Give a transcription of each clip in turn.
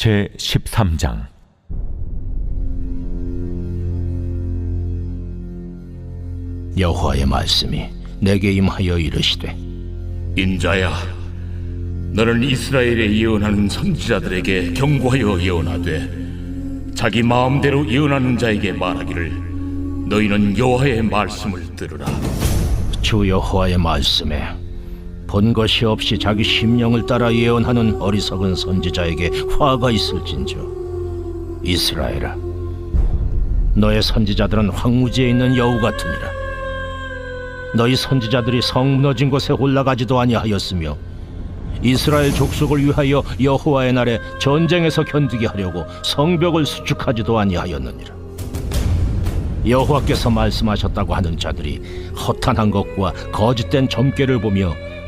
제 13장 여호와의 말씀이 내게 임하여 이르시되 인자야, 너는 이스라엘에 예언하는 선지자들에게 경고하여 예언하되 자기 마음대로 예언하는 자에게 말하기를 너희는 여호와의 말씀을 들으라. 주 여호와의 말씀에 본 것이 없이 자기 심령을 따라 예언하는 어리석은 선지자에게 화가 있을진저. 이스라엘아 너의 선지자들은 황무지에 있는 여우 같으니라. 너희 선지자들이 성 무너진 곳에 올라가지도 아니하였으며 이스라엘 족속을 위하여 여호와의 날에 전쟁에서 견디게 하려고 성벽을 수축하지도 아니하였느니라. 여호와께서 말씀하셨다고 하는 자들이 허탄한 것과 거짓된 점괘를 보며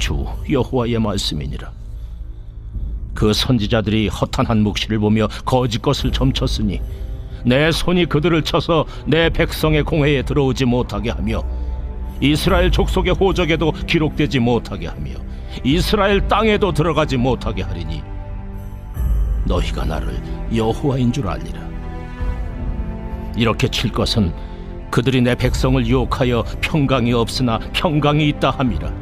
주 여호와의 말씀이니라 그 선지자들이 허탄한 묵시를 보며 거짓 것을 점쳤으니 내 손이 그들을 쳐서 내 백성의 공회에 들어오지 못하게 하며 이스라엘 족속의 호적에도 기록되지 못하게 하며 이스라엘 땅에도 들어가지 못하게 하리니 너희가 나를 여호와인 줄 알리라 이렇게 칠 것은 그들이 내 백성을 유혹하여 평강이 없으나 평강이 있다 함이라.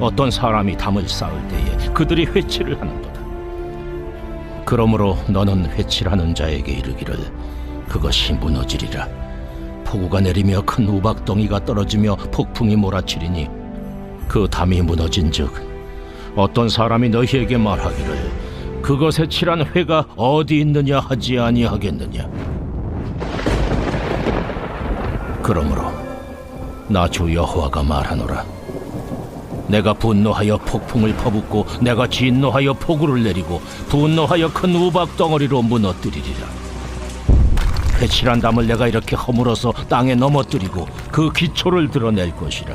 어떤 사람이 담을 쌓을 때에 그들이 회치를 하는도다. 그러므로 너는 회칠하는 자에게 이르기를 그것이 무너지리라. 폭우가 내리며 큰 우박덩이가 떨어지며 폭풍이 몰아치리니 그 담이 무너진즉 어떤 사람이 너희에게 말하기를 그것에 칠한 회가 어디 있느냐 하지 아니하겠느냐. 그러므로 나 주 여호와가 말하노라 내가 분노하여 폭풍을 퍼붓고 내가 진노하여 폭우를 내리고 분노하여 큰 우박 덩어리로 무너뜨리리라. 회칠한 담을 내가 이렇게 허물어서 땅에 넘어뜨리고 그 기초를 드러낼 것이라.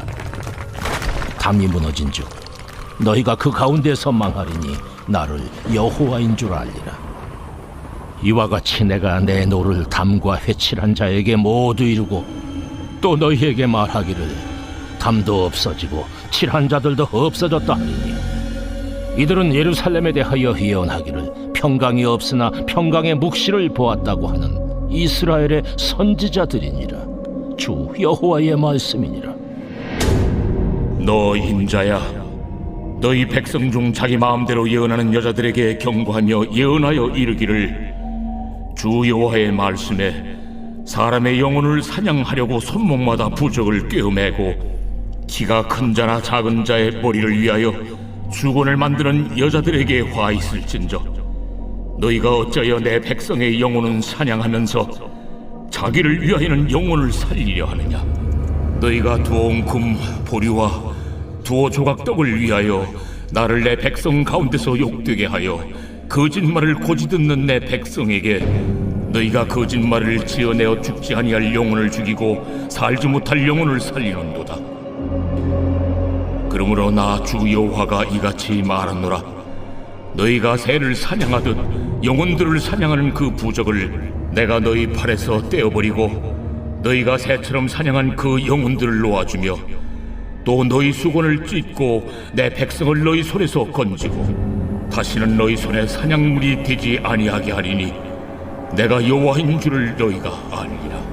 담이 무너진즉 너희가 그 가운데서 망하리니 나를 여호와인 줄 알리라. 이와 같이 내가 내 노를 담과 회칠한 자에게 모두 이루고 또 너희에게 말하기를 담도 없어지고 칠한 자들도 없어졌다. 하리니 이들은 예루살렘에 대하여 예언하기를 평강이 없으나 평강의 묵시를 보았다고 하는 이스라엘의 선지자들이니라. 주 여호와의 말씀이니라. 너 인자야, 너희 백성 중 자기 마음대로 예언하는 여자들에게 경고하며 예언하여 이르기를 주 여호와의 말씀에 사람의 영혼을 사냥하려고 손목마다 부적을 꿰어매고 키가 큰 자나 작은 자의 머리를 위하여 주권을 만드는 여자들에게 화 있을진저 너희가 어찌하여 내 백성의 영혼은 사냥하면서 자기를 위하여는 영혼을 살리려 하느냐 너희가 두어온 금 보리와 두어 조각 떡을 위하여 나를 내 백성 가운데서 욕되게 하여 거짓말을 고지 듣는 내 백성에게 너희가 거짓말을 지어내어 죽지 아니할 영혼을 죽이고 살지 못할 영혼을 살리는도다. 그러므로 나 주 여호와가 이같이 말하노라. 너희가 새를 사냥하듯 영혼들을 사냥하는 그 부적을 내가 너희 팔에서 떼어버리고 너희가 새처럼 사냥한 그 영혼들을 놓아주며 또 너희 수건을 찢고 내 백성을 너희 손에서 건지고 다시는 너희 손에 사냥물이 되지 아니하게 하리니 내가 여호와인 줄을 너희가 아니라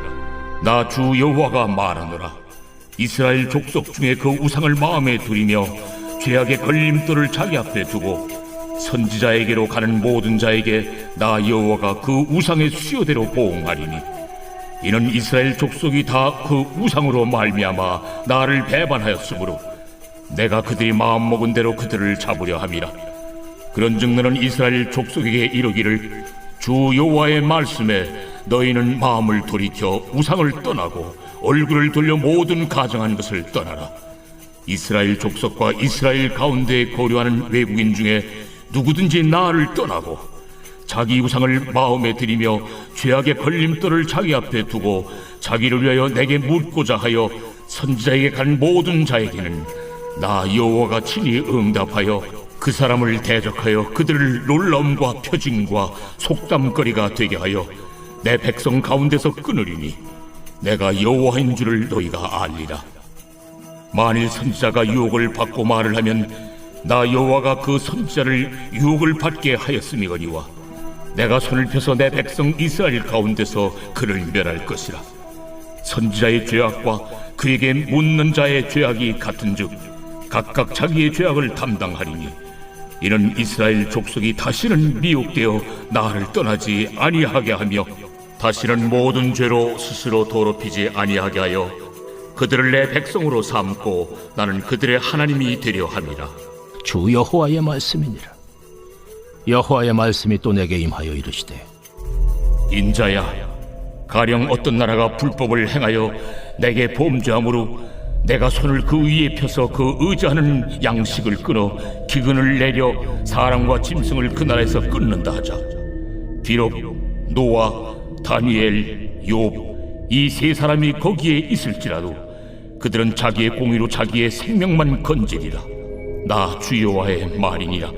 나 주 여호와가 말하노라. 이스라엘 족속 중에 그 우상을 마음에 들이며 죄악의 걸림돌을 자기 앞에 두고 선지자에게로 가는 모든 자에게 나 여호와가 그 우상의 수요대로 보응하리니 이는 이스라엘 족속이 다 그 우상으로 말미암아 나를 배반하였으므로 내가 그들이 마음 먹은 대로 그들을 잡으려 함이라 그런즉 너는 이스라엘 족속에게 이르기를 주 여호와의 말씀에 너희는 마음을 돌이켜 우상을 떠나고 얼굴을 돌려 모든 가정한 것을 떠나라. 이스라엘 족속과 이스라엘 가운데 거류하는 외국인 중에 누구든지 나를 떠나고 자기 우상을 마음에 들이며 죄악의 걸림돌을 자기 앞에 두고 자기를 위하여 내게 묻고자 하여 선지자에게 간 모든 자에게는 나 여호와가 친히 응답하여 그 사람을 대적하여 그들을 놀라움과 표징과 속담거리가 되게 하여 내 백성 가운데서 끊으리니 내가 여호와인 줄을 너희가 알리라. 만일 선지자가 유혹을 받고 말을 하면 나 여호와가 그 선지자를 유혹을 받게 하였음이거니와 내가 손을 펴서 내 백성 이스라엘 가운데서 그를 멸할 것이라. 선지자의 죄악과 그에게 묻는 자의 죄악이 같은즉 각각 자기의 죄악을 담당하리니 이는 이스라엘 족속이 다시는 미혹되어 나를 떠나지 아니하게 하며 다시는 모든 죄로 스스로 더럽히지 아니하게 하여 그들을 내 백성으로 삼고 나는 그들의 하나님이 되려 함이라. 주 여호와의 말씀이니라. 여호와의 말씀이 또 내게 임하여 이르시되 인자야 가령 어떤 나라가 불법을 행하여 내게 범죄함으로 내가 손을 그 위에 펴서 그 의지하는 양식을 끊어 기근을 내려 사람과 짐승을 그 나라에서 끊는다 하자. 비록 노아 다니엘 욥 이 세 사람이 거기에 있을지라도 그들은 자기의 공의로 자기의 생명만 건지리라 나 주여와의 말이니라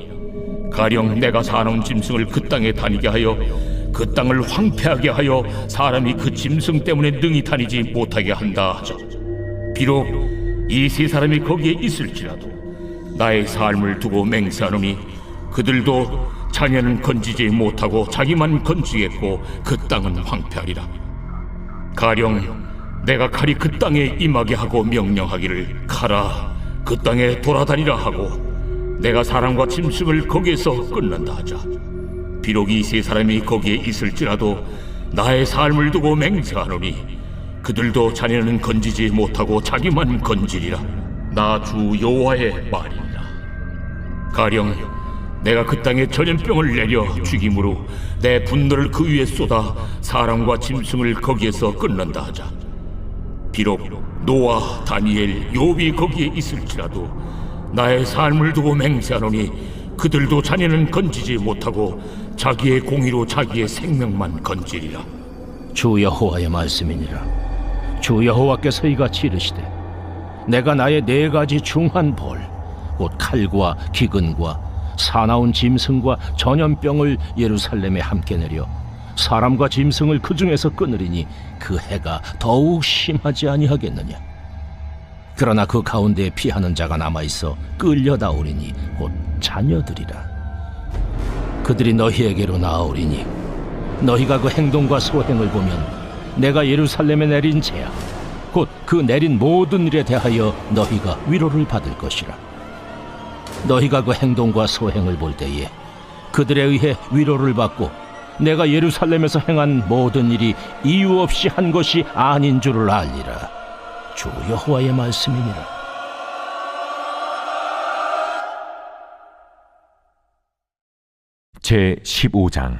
가령 내가 사나운 짐승을 그 땅에 다니게 하여 그 땅을 황폐하게 하여 사람이 그 짐승 때문에 능히 다니지 못하게 한다 하자. 비록 이 세 사람이 거기에 있을지라도 나의 삶을 두고 맹세하노니 그들도 자녀는 건지지 못하고 자기만 건지겠고 그 땅은 황폐하리라. 가령 내가 칼이 그 땅에 임하게 하고 명령하기를 가라 그 땅에 돌아다니라 하고 내가 사람과 짐승을 거기에서 끊는다 하자. 비록 이 세 사람이 거기에 있을지라도 나의 삶을 두고 맹세하노니 그들도 자녀는 건지지 못하고 자기만 건지리라. 나 주 여호와의 말이니라. 가령 내가 그 땅에 전염병을 내려 죽임으로 내 분노를 그 위에 쏟아 사람과 짐승을 거기에서 끊는다 하자. 비록 노아, 다니엘, 욥이 거기에 있을지라도 나의 삶을 두고 맹세하노니 그들도 자녀는 건지지 못하고 자기의 공의로 자기의 생명만 건지리라. 주 여호와의 말씀이니라 주 여호와께서 이같이 이르시되 내가 나의 네 가지 중한 벌 곧 칼과 기근과 사나운 짐승과 전염병을 예루살렘에 함께 내려 사람과 짐승을 그 중에서 끊으리니 그 해가 더욱 심하지 아니하겠느냐? 그러나 그 가운데에 피하는 자가 남아 있어 끌려다 오리니 곧 자녀들이라. 그들이 너희에게로 나아오리니 너희가 그 행동과 소행을 보면 내가 예루살렘에 내린 재앙 곧 그 내린 모든 일에 대하여 너희가 위로를 받을 것이라 너희가 그 행동과 소행을 볼 때에 그들에 의해 위로를 받고 내가 예루살렘에서 행한 모든 일이 이유 없이 한 것이 아닌 줄을 알리라. 주 여호와의 말씀이니라. 제 15장.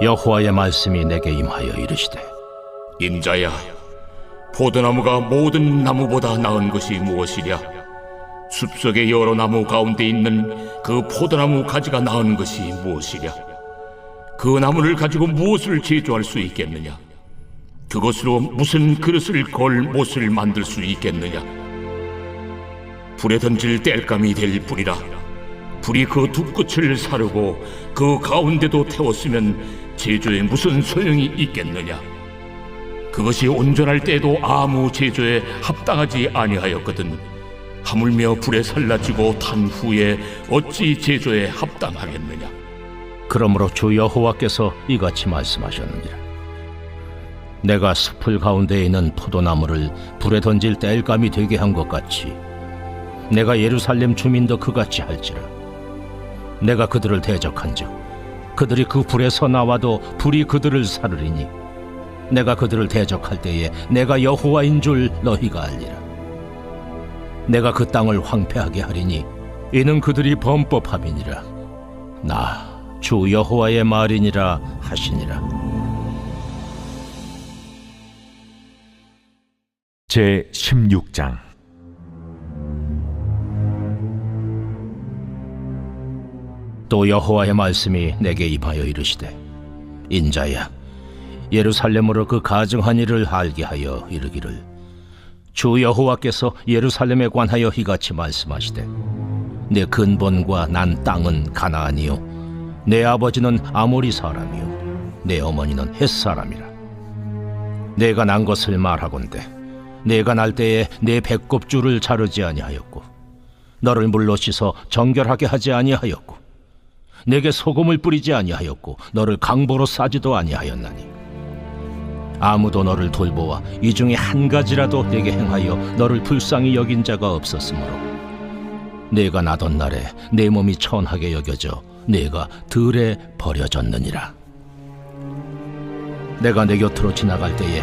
여호와의 말씀이 내게 임하여 이르시되 인자야, 포도나무가 모든 나무보다 나은 것이 무엇이랴? 숲속의 여러 나무 가운데 있는 그 포도나무 가지가 나은 것이 무엇이랴? 그 나무를 가지고 무엇을 제조할 수 있겠느냐? 그것으로 무슨 그릇을 걸 못을 만들 수 있겠느냐? 불에 던질 땔감이 될 뿐이라 불이 그 두 끝을 사르고 그 가운데도 태웠으면 제조에 무슨 소용이 있겠느냐? 그것이 온전할 때에도 아무 제조에 합당하지 아니하였거든. 하물며 불에 살라지고 탄 후에 어찌 제조에 합당하겠느냐? 그러므로 주 여호와께서 이같이 말씀하셨느니라. 내가 숲을 가운데에 있는 포도나무를 불에 던질 땔감이 되게 한 것 같이 내가 예루살렘 주민도 그같이 할지라. 내가 그들을 대적한즉 그들이 그 불에서 나와도 불이 그들을 사르리니 내가 그들을 대적할 때에 내가 여호와인 줄 너희가 알리라. 내가 그 땅을 황폐하게 하리니 이는 그들이 범법함이니라. 나 주 여호와의 말이니라 하시니라. 제 16장 또 여호와의 말씀이 내게 임하여 이르시되 인자야 예루살렘으로 그 가증한 일을 알게 하여 이르기를 주 여호와께서 예루살렘에 관하여 이같이 말씀하시되 내 근본과 난 땅은 가나안이요 내 아버지는 아모리 사람이요 내 어머니는 헷 사람이라. 내가 난 것을 말하건대 내가 날 때에 내 배꼽줄을 자르지 아니하였고 너를 물로 씻어 정결하게 하지 아니하였고 내게 소금을 뿌리지 아니하였고 너를 강보로 싸지도 아니하였나니 아무도 너를 돌보아 이 중에 한 가지라도 내게 행하여 너를 불쌍히 여긴 자가 없었으므로. 내가 나던 날에 내 몸이 천하게 여겨져 내가 들에 버려졌느니라. 내가 내 곁으로 지나갈 때에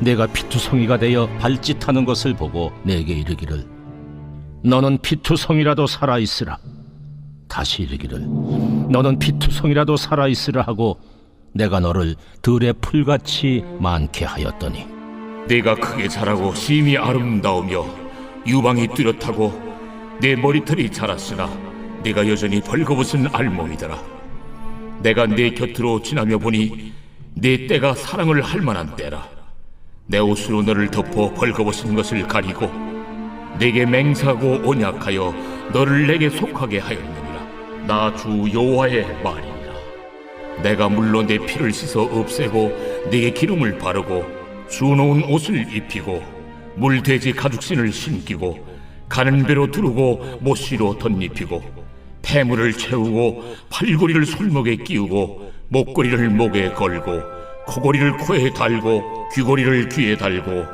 내가 피투성이가 되어 발짓하는 것을 보고 내게 이르기를 너는 피투성이라도 살아 있으라. 다시 이르기를 너는 피투성이라도 살아 있으라 하고 내가 너를 들의 풀같이 많게 하였더니 내가 크게 자라고 심히 아름다우며 유방이 뚜렷하고 내 머리털이 자랐으나 내가 여전히 벌거벗은 알몸이더라. 내가 내 곁으로 지나며 보니 내 때가 사랑을 할 만한 때라. 내 옷으로 너를 덮어 벌거벗은 것을 가리고 내게 맹세하고 언약하여 너를 내게 속하게 하였느니라. 나 주 여호와의 말이니라. 내가 물로 내 피를 씻어 없애고 네게 기름을 바르고 수놓은 옷을 입히고 물돼지 가죽신을 신기고 가는 배로 두르고 못시로 덧입히고 폐물을 채우고 팔고리를 손목에 끼우고 목걸이를 목에 걸고 코고리를 코에 달고 귀고리를 귀에 달고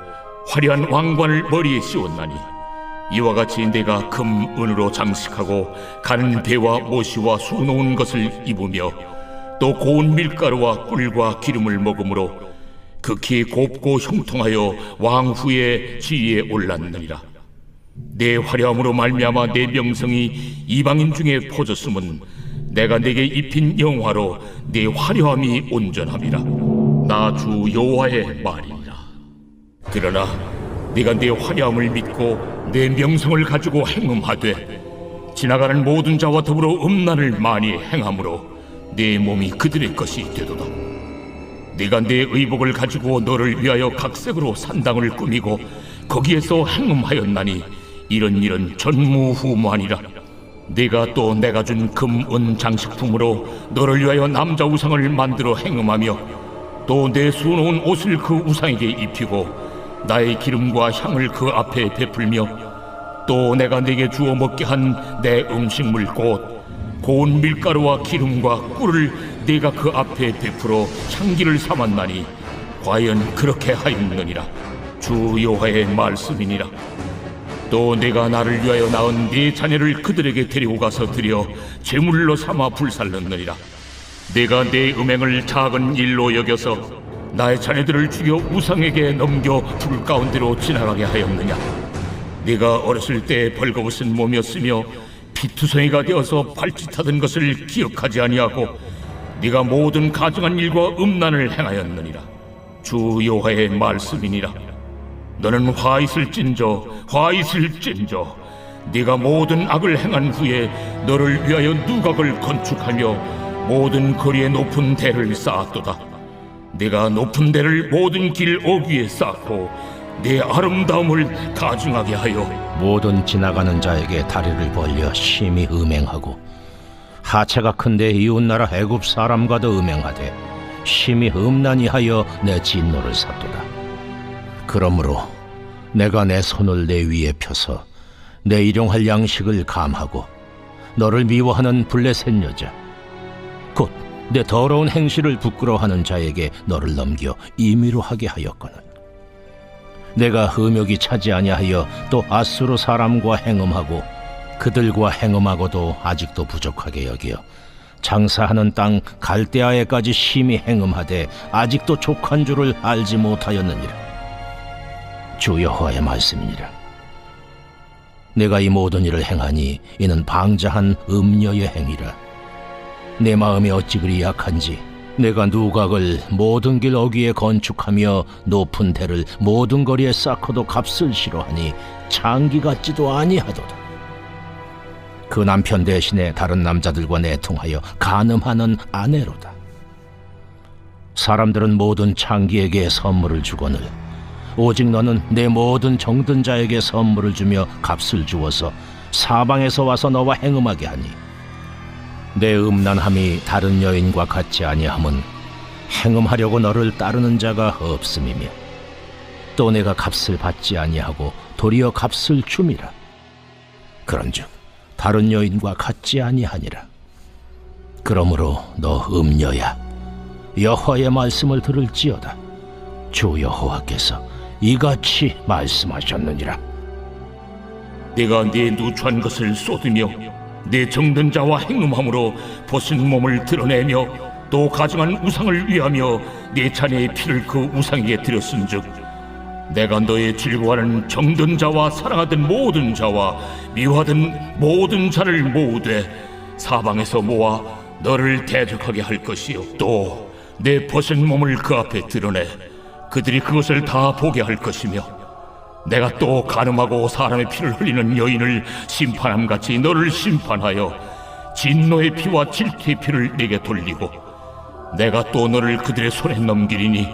화려한 왕관을 머리에 씌웠나니 이와 같이 내가 금 은으로 장식하고 가는 배와 모시와 수놓은 것을 입으며 또 고운 밀가루와 꿀과 기름을 먹으므로 극히 곱고 형통하여 왕후의 지위에 올랐느니라. 내 화려함으로 말미암아 내 명성이 이방인 중에 퍼졌음은 내가 내게 입힌 영화로 내 화려함이 온전함이라. 나 주 여호와의 말이니라. 그러나 네가 내 화려함을 믿고 내 명성을 가지고 행음하되 지나가는 모든 자와 더불어 음란을 많이 행함으로 내 몸이 그들의 것이 되도다. 네가 내 의복을 가지고 너를 위하여 각색으로 산당을 꾸미고 거기에서 행음하였나니 이런 일은 전무후무하니라. 네가 또 내가 준 금, 은 장식품으로 너를 위하여 남자 우상을 만들어 행음하며 또 내 수놓은 옷을 그 우상에게 입히고 나의 기름과 향을 그 앞에 베풀며 또 내가 네게 주어 먹게 한 내 음식물 곧 고운 밀가루와 기름과 꿀을 네가 그 앞에 베풀어 향기를 삼았나니 과연 그렇게 하였느니라. 주 여호와의 말씀이니라. 또 내가 나를 위하여 낳은 네 자녀를 그들에게 데리고 가서 드려 제물로 삼아 불살렀느니라. 내가 내 음행을 작은 일로 여겨서 나의 자녀들을 죽여 우상에게 넘겨 불 가운데로 지나가게 하였느냐. 네가 어렸을 때 벌거벗은 몸이었으며 피투성이가 되어서 발짓하던 것을 기억하지 아니하고 네가 모든 가증한 일과 음란을 행하였느니라. 주 여호와의 말씀이니라. 너는 화 있을진저 화 있을진저. 네가 모든 악을 행한 후에 너를 위하여 누각을 건축하며 모든 거리에 높은 대를 쌓았도다. 네가 높은 데를 모든 길 어귀에 쌓고 내 아름다움을 가증하게 하여 모든 지나가는 자에게 다리를 벌려 심히 음행하고 하체가 큰데 이웃나라 애굽 사람과도 음행하되 심히 음란히 하여 내 진노를 샀도다. 그러므로 내가 내 손을 내 위에 펴서 내 일용할 양식을 감하고 너를 미워하는 블레셋 여자 곧 내 더러운 행실을 부끄러워하는 자에게 너를 넘겨 임의로 하게 하였거늘 내가 흠욕이 차지 아니하여 또 아수르 사람과 행음하고 그들과 행음하고도 아직도 부족하게 여기어 장사하는 땅 갈대아에까지 심히 행음하되 아직도 족한 줄을 알지 못하였느니라. 주 여호와의 말씀이니라. 내가 이 모든 일을 행하니 이는 방자한 음녀의 행위라. 내 마음이 어찌 그리 약한지 내가 누각을 모든 길 어귀에 건축하며 높은 대를 모든 거리에 쌓고도 값을 싫어하니 장기 같지도 아니하도다. 그 남편 대신에 다른 남자들과 내통하여 간음하는 아내로다. 사람들은 모든 창기에게 선물을 주거늘 오직 너는 내 모든 정든 자에게 선물을 주며 값을 주어서 사방에서 와서 너와 행음하게 하니 내 음란함이 다른 여인과 같지 아니함은 행음하려고 너를 따르는 자가 없음이며 또 내가 값을 받지 아니하고 도리어 값을 줌이라. 그런즉 다른 여인과 같지 아니하니라. 그러므로 너 음녀야 여호와의 말씀을 들을지어다. 주 여호와께서 이같이 말씀하셨느니라. 내가 네 누추한 것을 쏟으며 내 정든 자와 행음함으로 벗은 몸을 드러내며 또 가증한 우상을 위하며 내 자녀의 피를 그 우상에게 드렸은즉 내가 너의 즐거워하는 정든 자와 사랑하던 모든 자와 미워하던 모든 자를 모으되 사방에서 모아 너를 대적하게 할 것이요. 또 내 벗은 몸을 그 앞에 드러내 그들이 그것을 다 보게 할 것이며 내가 또 가늠하고 사람의 피를 흘리는 여인을 심판함 같이 너를 심판하여 진노의 피와 질투의 피를 내게 돌리고 내가 또 너를 그들의 손에 넘기리니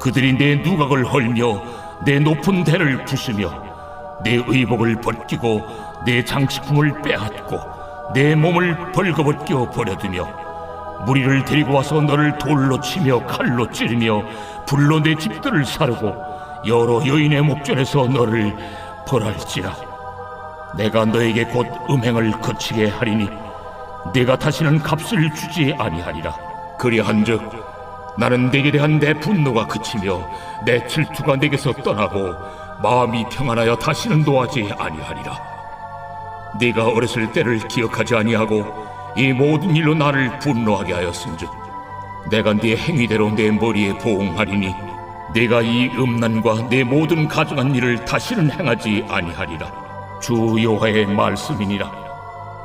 그들이 내 누각을 헐며 내 높은 대를 부수며 내 의복을 벗기고 내 장식품을 빼앗고 내 몸을 벌거벗겨 버려두며 무리를 데리고 와서 너를 돌로 치며 칼로 찌르며 불로 내 집들을 사르고 여러 여인의 목전에서 너를 벌할지라. 내가 너에게 곧 음행을 거치게 하리니 내가 다시는 값을 주지 아니하리라. 그리한즉 나는 내게 대한 내 분노가 그치며 내 질투가 내게서 떠나고 마음이 평안하여 다시는 노하지 아니하리라. 네가 어렸을 때를 기억하지 아니하고 이 모든 일로 나를 분노하게 하였은즉 내가 네 행위대로 내 머리에 보응하리니 내가 이 음란과 내 모든 가증한 일을 다시는 행하지 아니하리라. 주 여호와의 말씀이니라.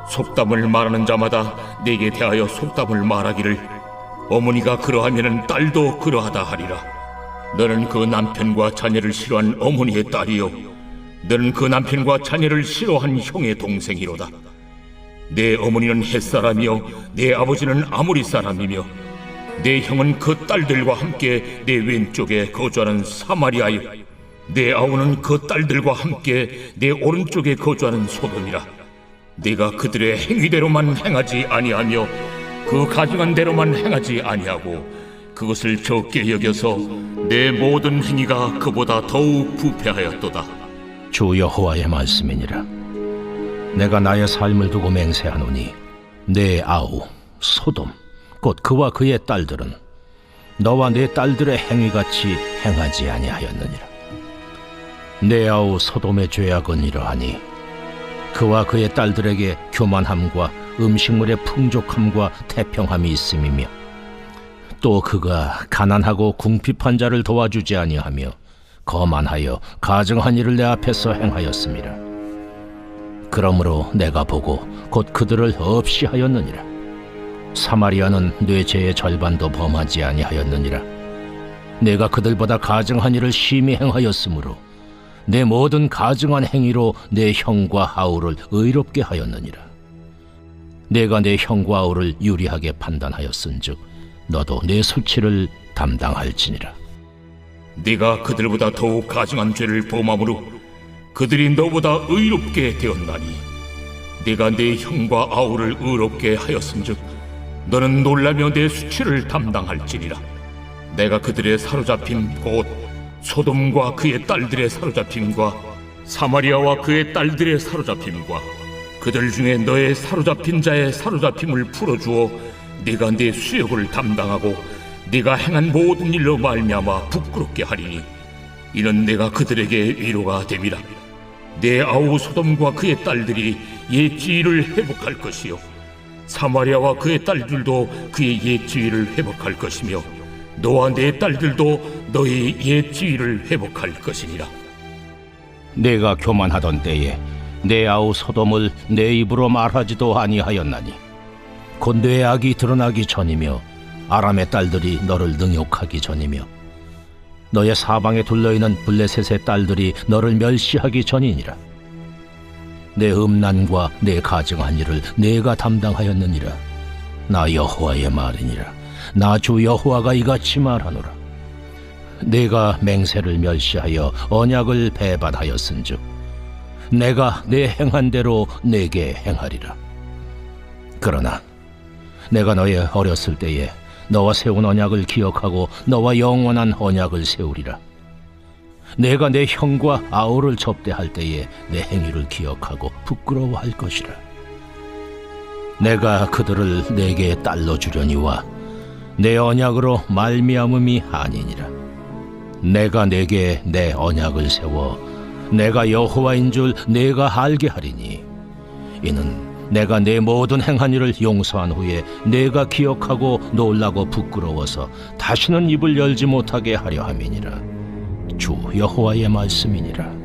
속담을 말하는 자마다 내게 대하여 속담을 말하기를 어머니가 그러하면은 딸도 그러하다 하리라. 너는 그 남편과 자녀를 싫어한 어머니의 딸이요. 너는 그 남편과 자녀를 싫어한 형의 동생이로다. 내 어머니는 햇사람이요. 내 아버지는 아모리 사람이며 내 형은 그 딸들과 함께 내 왼쪽에 거주하는 사마리아요 내 아우는 그 딸들과 함께 내 오른쪽에 거주하는 소돔이라. 네가 그들의 행위대로만 행하지 아니하며 그 가증한 대로만 행하지 아니하고 그것을 적게 여겨서 내 모든 행위가 그보다 더욱 부패하였도다. 주 여호와의 말씀이니라. 내가 나의 삶을 두고 맹세하노니 내 아우 소돔 곧 그와 그의 딸들은 너와 내 딸들의 행위같이 행하지 아니하였느니라 내 아우 소돔의 죄악은 이러하니 그와 그의 딸들에게 교만함과 음식물의 풍족함과 태평함이 있음이며 또 그가 가난하고 궁핍한 자를 도와주지 아니하며 거만하여 가증한 일을 내 앞에서 행하였습니다. 그러므로 내가 보고 곧 그들을 없이 하였느니라. 사마리아는 뇌 죄의 절반도 범하지 아니하였느니라. 내가 그들보다 가증한 일을 심히 행하였으므로 내 모든 가증한 행위로 내 형과 아우를 의롭게 하였느니라. 내가 내 형과 아우를 유리하게 판단하였은즉 너도 내 수치를 담당할지니라. 네가 그들보다 더욱 가증한 죄를 범함으로 그들이 너보다 의롭게 되었나니 네가 네 형과 아우를 의롭게 하였은즉 너는 놀라며 내 수치를 담당할지니라. 내가 그들의 사로잡힘 곧 소돔과 그의 딸들의 사로잡힘과 사마리아와 그의 딸들의 사로잡힘과 그들 중에 너의 사로잡힌 자의 사로잡힘을 풀어주어 네가 네 수욕을 담당하고 네가 행한 모든 일로 말미암아 부끄럽게 하리니 이는 내가 그들에게 위로가 됨이라. 내 아우 소돔과 그의 딸들이 옛 지위를 회복할 것이요 사마리아와 그의 딸들도 그의 옛 지위를 회복할 것이며 너와 내 딸들도 너의 옛 지위를 회복할 것이니라. 내가 교만하던 때에 내 아우 소돔을 내 입으로 말하지도 아니하였나니 곧 내 악이 드러나기 전이며 아람의 딸들이 너를 능욕하기 전이며 너의 사방에 둘러있는 블레셋의 딸들이 너를 멸시하기 전이니라 내 음란과 내 가증한 일을 내가 담당하였느니라. 나 여호와의 말이니라. 나 주 여호와가 이같이 말하노라. 내가 맹세를 멸시하여 언약을 배반하였은즉 내가 내 행한 대로 내게 행하리라. 그러나 내가 너의 어렸을 때에 너와 세운 언약을 기억하고 너와 영원한 언약을 세우리라 내가 내 형과 아우를 접대할 때에 내 행위를 기억하고 부끄러워할 것이라. 내가 그들을 내게 딸로 주려니와 내 언약으로 말미암음이 아니니라. 내가 내게 내 언약을 세워 내가 여호와인 줄 내가 알게 하리니 이는 내가 내 모든 행한 일을 용서한 후에 내가 기억하고 놀라고 부끄러워서 다시는 입을 열지 못하게 하려 함이니라 주 여호와의 말씀이니라